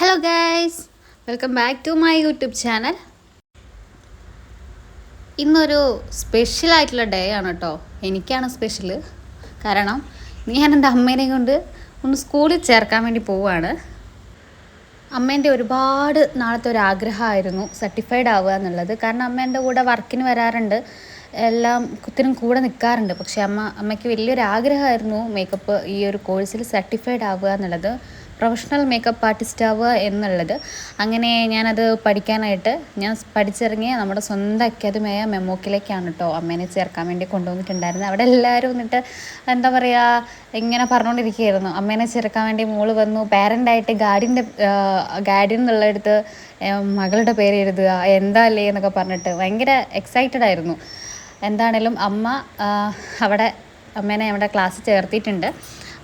Hello guys welcome back to my YouTube channel ഇന്നൊരു special ആയിട്ടുള്ള day ആണ് കേട്ടോ എനിക്കാണ് സ്പെഷ്യൽ കാരണം ഞാൻ എന്റെ അമ്മേനെ കൊണ്ട് ഒന്ന് സ്കൂളിൽ ചേർക്കാൻ വേണ്ടി പോവുകയാണ് അമ്മേന്റെ ഒരുപാട് നാളത്തെ ഒരു ആഗ്രഹമായിരുന്നു സർട്ടിഫൈഡ് ആവുക എന്നുള്ളത്. കാരണം അമ്മ എന്റെ കൂടെ വർക്കിന് വരാറുണ്ട്. എല്ലാം കുത്തിനും കൂടെ നിൽക്കാറുണ്ട് പക്ഷേ അമ്മ അമ്മയ്ക്ക് വലിയൊരു ആഗ്രഹമായിരുന്നു മേക്കപ്പ് ഈ ഒരു കോഴ്സിൽ സർട്ടിഫൈഡ് ആവുക എന്നുള്ളത്. പ്രൊഫഷണൽ മേക്കപ്പ് ആർട്ടിസ്റ്റ് ആവുക എന്നുള്ളത്. അങ്ങനെ ഞാനത് പഠിക്കാനായിട്ട് ഞാൻ പഠിച്ചിറങ്ങിയ നമ്മുടെ സ്വന്തം അക്കാദമിയായ മെമോക്കിലേക്കാണ് കേട്ടോ അമ്മേനെ ചേർക്കാൻ വേണ്ടി കൊണ്ടുവന്നിട്ടുണ്ടായിരുന്നത്. അവിടെ എല്ലാവരും വന്നിട്ട് എന്താ പറയുക ഇങ്ങനെ പറഞ്ഞുകൊണ്ടിരിക്കുകയായിരുന്നു അമ്മേനെ ചേർക്കാൻ വേണ്ടി മോൾ വന്നു. പാരന്റായിട്ട് ഗാർഡിന്റെ ഗാർഡിയൻ എന്നുള്ളിടത്ത് മകളുടെ പേര് എഴുതുക എന്താ അല്ലേ എന്നൊക്കെ പറഞ്ഞിട്ട് ഭയങ്കര എക്സൈറ്റഡ് ആയിരുന്നു. എന്താണേലും അമ്മ അവിടെ അമ്മേനെ അവിടെ ക്ലാസ് ചേർത്തിയിട്ടുണ്ട്.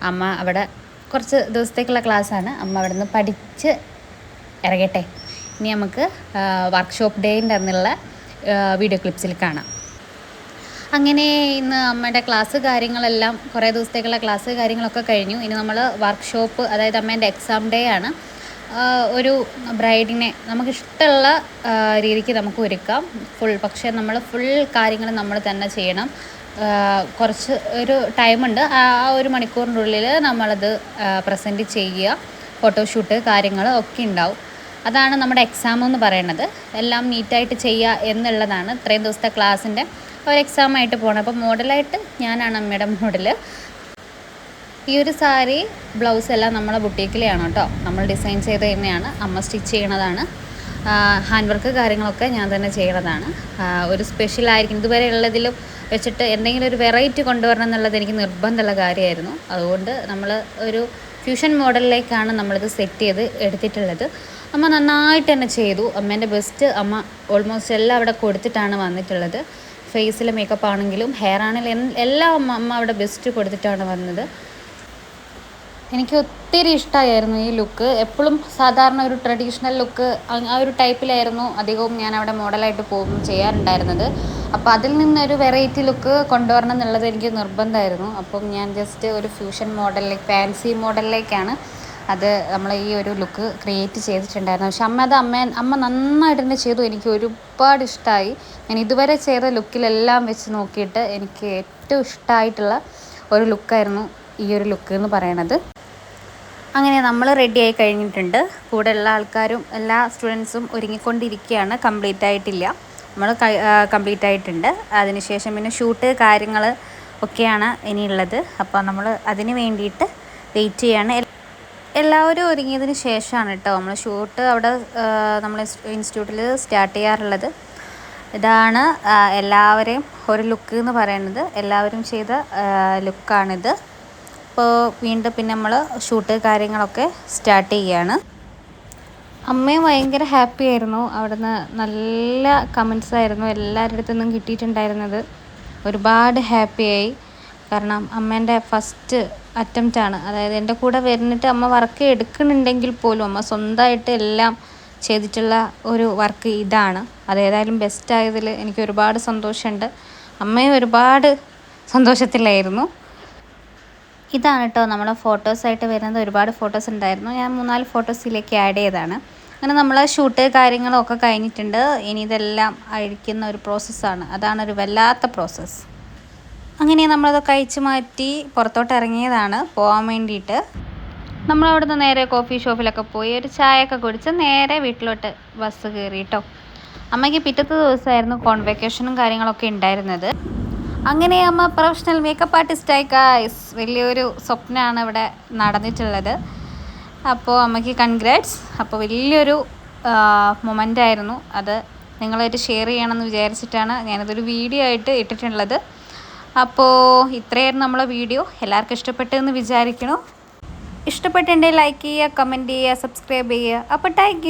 അമ്മ അവിടെ കുറച്ച് ദിവസത്തേക്കുള്ള ക്ലാസ്സാണ്. അമ്മ അവിടെ നിന്ന് പഠിച്ച് ഇറങ്ങട്ടെ. ഇനി നമുക്ക് വർക്ക്ഷോപ്പ് ഡേന്റെ അന്നുള്ള വീഡിയോ ക്ലിപ്സിൽ കാണാം. അങ്ങനെ ഇന്ന് അമ്മയുടെ ക്ലാസ് കാര്യങ്ങളെല്ലാം കുറേ ദിവസത്തേക്കുള്ള ക്ലാസ് കാര്യങ്ങളൊക്കെ കഴിഞ്ഞു. ഇനി നമ്മൾ വർക്ക്ഷോപ്പ് അതായത് അമ്മേന്റെ എക്സാം ഡേ ആണ്. ഒരു ബ്രൈഡിനെ നമുക്കിഷ്ടമുള്ള രീതിക്ക് നമുക്ക് ഒരുക്കാം. ഫുൾ പക്ഷേ നമ്മൾ ഫുൾ കാര്യങ്ങൾ നമ്മൾ തന്നെ ചെയ്യണം. കുറച്ച് ഒരു ടൈമുണ്ട് ആ ഒരു മണിക്കൂറിന്റെ ഉള്ളിൽ നമ്മളത് പ്രസന്റ് ചെയ്യുക. ഫോട്ടോഷൂട്ട് കാര്യങ്ങൾ ഒക്കെ ഉണ്ടാവും. അതാണ് നമ്മുടെ എക്സാം എന്ന് പറയുന്നത് എല്ലാം നീറ്റായിട്ട് ചെയ്യുക എന്നുള്ളതാണ് ഇത്രയും ദിവസത്തെ ക്ലാസ്സിന്റെ ഒരു എക്സാമായിട്ട് പോകണം അപ്പോൾ മോഡലായിട്ട് ഞാനാണ് അമ്മയുടെ മോഡൽ ഈ ഒരു സാരി ബ്ലൗസ് എല്ലാം നമ്മളെ ബുട്ടീക്കിലെയാണ് കേട്ടോ. നമ്മൾ ഡിസൈൻ ചെയ്ത് തന്നെയാണ്. അമ്മ സ്റ്റിച്ച് ചെയ്യണതാണ്. ഹാൻഡ് വർക്ക് കാര്യങ്ങളൊക്കെ ഞാൻ തന്നെ ചെയ്യണതാണ്. ഒരു സ്പെഷ്യൽ ആയിരിക്കും. ഇതുവരെ ഉള്ളതിലും വെച്ചിട്ട് എന്തെങ്കിലും ഒരു വെറൈറ്റി കൊണ്ടുവരണം എന്നുള്ളത് എനിക്ക് നിർബന്ധമുള്ള കാര്യമായിരുന്നു. അതുകൊണ്ട് നമ്മൾ ഒരു ഫ്യൂഷൻ മോഡലിലേക്കാണ് നമ്മളിത് സെറ്റ് ചെയ്ത് എടുത്തിട്ടുള്ളത്. അമ്മ നന്നായിട്ട് തന്നെ ചെയ്തു. അമ്മേന്റെ ബെസ്റ്റ് അമ്മ ഓൾമോസ്റ്റ് എല്ലാം അവിടെ കൊടുത്തിട്ടാണ് വന്നിട്ടുള്ളത്. ഫേസിലെ മേക്കപ്പ് ആണെങ്കിലും ഹെയർ ആണെങ്കിലും എല്ലാം അമ്മ അമ്മ അവിടെ ബെസ്റ്റ് കൊടുത്തിട്ടാണ് വന്നത്. എനിക്ക് ഒത്തിരി ഇഷ്ടമായിരുന്നു ഈ ലുക്ക് എപ്പോഴും സാധാരണ ഒരു ട്രഡീഷണൽ ലുക്ക് ആ ഒരു ടൈപ്പിലായിരുന്നു അധികവും ഞാൻ അവിടെ മോഡലായിട്ട് പോകും ചെയ്യാറുണ്ടായിരുന്നത്. അപ്പോൾ അതിൽ നിന്നൊരു വെറൈറ്റി ലുക്ക് കൊണ്ടുവരണം എന്നുള്ളത് എനിക്ക് നിർബന്ധമായിരുന്നു. അപ്പം ഞാൻ ജസ്റ്റ് ഒരു ഫ്യൂഷൻ മോഡലിലേക്ക് ഫാൻസി മോഡലിലേക്കാണ് അത് നമ്മൾ ഈ ഒരു ലുക്ക് ക്രിയേറ്റ് ചെയ്തിട്ടുണ്ടായിരുന്നു പക്ഷെ അമ്മ അത് അമ്മ അമ്മ നന്നായിട്ട് തന്നെ ചെയ്തു. എനിക്ക് ഒരുപാട് ഇഷ്ടമായി ഞാൻ ഇതുവരെ ചെയ്ത ലുക്കിലെല്ലാം വെച്ച് നോക്കിയിട്ട് എനിക്ക് ഏറ്റവും ഇഷ്ടമായിട്ടുള്ള ഒരു ലുക്കായിരുന്നു ഈ ഒരു ലുക്ക് എന്ന് പറയണത്. അങ്ങനെ നമ്മൾ റെഡി ആയി കഴിഞ്ഞിട്ടുണ്ട്. കൂടെ ഉള്ള ആൾക്കാരും എല്ലാ സ്റ്റുഡൻസും ഒരുങ്ങിക്കൊണ്ടിരിക്കുകയാണ് കംപ്ലീറ്റ് ആയിട്ടില്ല. നമ്മൾ കംപ്ലീറ്റ് ആയിട്ടുണ്ട്. അതിനുശേഷം പിന്നെ ഷൂട്ട് കാര്യങ്ങൾ ഒക്കെയാണ് ഇനിയുള്ളത്. അപ്പോൾ നമ്മൾ അതിന് വേണ്ടിയിട്ട് വെയിറ്റ് ചെയ്യാണ്. എല്ലാവരും ഒരുങ്ങിയതിന് ശേഷമാണ് കേട്ടോ നമ്മൾ ഷൂട്ട് അവിടെ നമ്മൾ ഇൻസ്റ്റിറ്റ്യൂട്ടിൽ സ്റ്റാർട്ട് ചെയ്യാറുള്ളത്. ഇതാണ് എല്ലാവരെയും ഒരു ലുക്ക് എന്ന് പറയുന്നത് എല്ലാവരും ചെയ്ത ലുക്കാണിത് അപ്പോൾ വീണ്ടും പിന്നെ നമ്മൾ ഷൂട്ട് കാര്യങ്ങളൊക്കെ സ്റ്റാർട്ട് ചെയ്യാണ്. അമ്മയും ഭയങ്കര ഹാപ്പി ആയിരുന്നു. അവിടുന്ന് നല്ല കമൻസ് ആയിരുന്നു. എല്ലാവരുടെ അടുത്തു നിന്നും കിട്ടിയിട്ടുണ്ടായിരുന്നത്. ഒരുപാട് ഹാപ്പിയായി കാരണം അമ്മേന്റെ ഫസ്റ്റ് അറ്റംപ്റ്റ് ആണ്. അതായത് എന്റെ കൂടെ വരുന്നിട്ട് അമ്മ വർക്ക് എടുക്കുന്നുണ്ടെങ്കിൽ പോലും അമ്മ സ്വന്തമായിട്ട് എല്ലാം ചെയ്തിട്ടുള്ള ഒരു വർക്ക് ഇതാണ്. അതേതായാലും ബെസ്റ്റ് ആയതിൽ എനിക്ക് ഒരുപാട് സന്തോഷമുണ്ട്. അമ്മയും ഒരുപാട് സന്തോഷത്തിലായിരുന്നു. ഇതാണ് കേട്ടോ നമ്മളെ ഫോട്ടോസായിട്ട് വരുന്നത്. ഒരുപാട് ഫോട്ടോസ് ഉണ്ടായിരുന്നു. ഞാൻ മൂന്നാൽ ഫോട്ടോസിലേക്ക് ആഡ് ചെയ്തതാണ്. അങ്ങനെ നമ്മൾ ഷൂട്ട് കാര്യങ്ങളൊക്കെ കഴിഞ്ഞിട്ടുണ്ട്. ഇനി ഇതെല്ലാം അഴിക്കുന്ന ഒരു പ്രോസസ്സാണ് അതാണ് ഒരു വല്ലാത്ത പ്രോസസ്സ് അങ്ങനെ നമ്മളത് കഴിച്ച് മാറ്റി പുറത്തോട്ട് ഇറങ്ങിയതാണ്. പോകാൻ വേണ്ടിയിട്ട്. നമ്മൾ അവിടുന്ന് നേരെ കോഫി ഷോപ്പിലൊക്കെ പോയി ഒരു ചായയൊക്കെ കുടിച്ച് നേരെ വീട്ടിലോട്ട് ബസ് കയറി കേട്ടോ. അമ്മയ്ക്ക് പിറ്റത്തെ ദിവസമായിരുന്നു കോൺവെക്കേഷനും കാര്യങ്ങളൊക്കെ ഉണ്ടായിരുന്നത്. അങ്ങനെ അമ്മ പ്രൊഫഷണൽ മേക്കപ്പ് ആർട്ടിസ്റ്റായി കായ്സ് വലിയൊരു സ്വപ്നമാണ് ഇവിടെ നടന്നിട്ടുള്ളത്. അപ്പോൾ അമ്മയ്ക്ക് കൺഗ്രാറ്റ്സ് അപ്പോൾ വലിയൊരു മൊമെന്റ് ആയിരുന്നു. അത് നിങ്ങളായിട്ട് ഷെയർ ചെയ്യണമെന്ന് വിചാരിച്ചിട്ടാണ് ഞാനതൊരു വീഡിയോ ആയിട്ട് ഇട്ടിട്ടുള്ളത്. അപ്പോൾ ഇത്രയായിരുന്നു നമ്മളെ വീഡിയോ എല്ലാവർക്കും ഇഷ്ടപ്പെട്ടെന്ന് വിചാരിക്കണു ഇഷ്ടപ്പെട്ടിട്ടുണ്ടെങ്കിൽ ലൈക്ക് ചെയ്യുക കമന്റ് ചെയ്യുക സബ്സ്ക്രൈബ് ചെയ്യുക. അപ്പോൾ താങ്ക്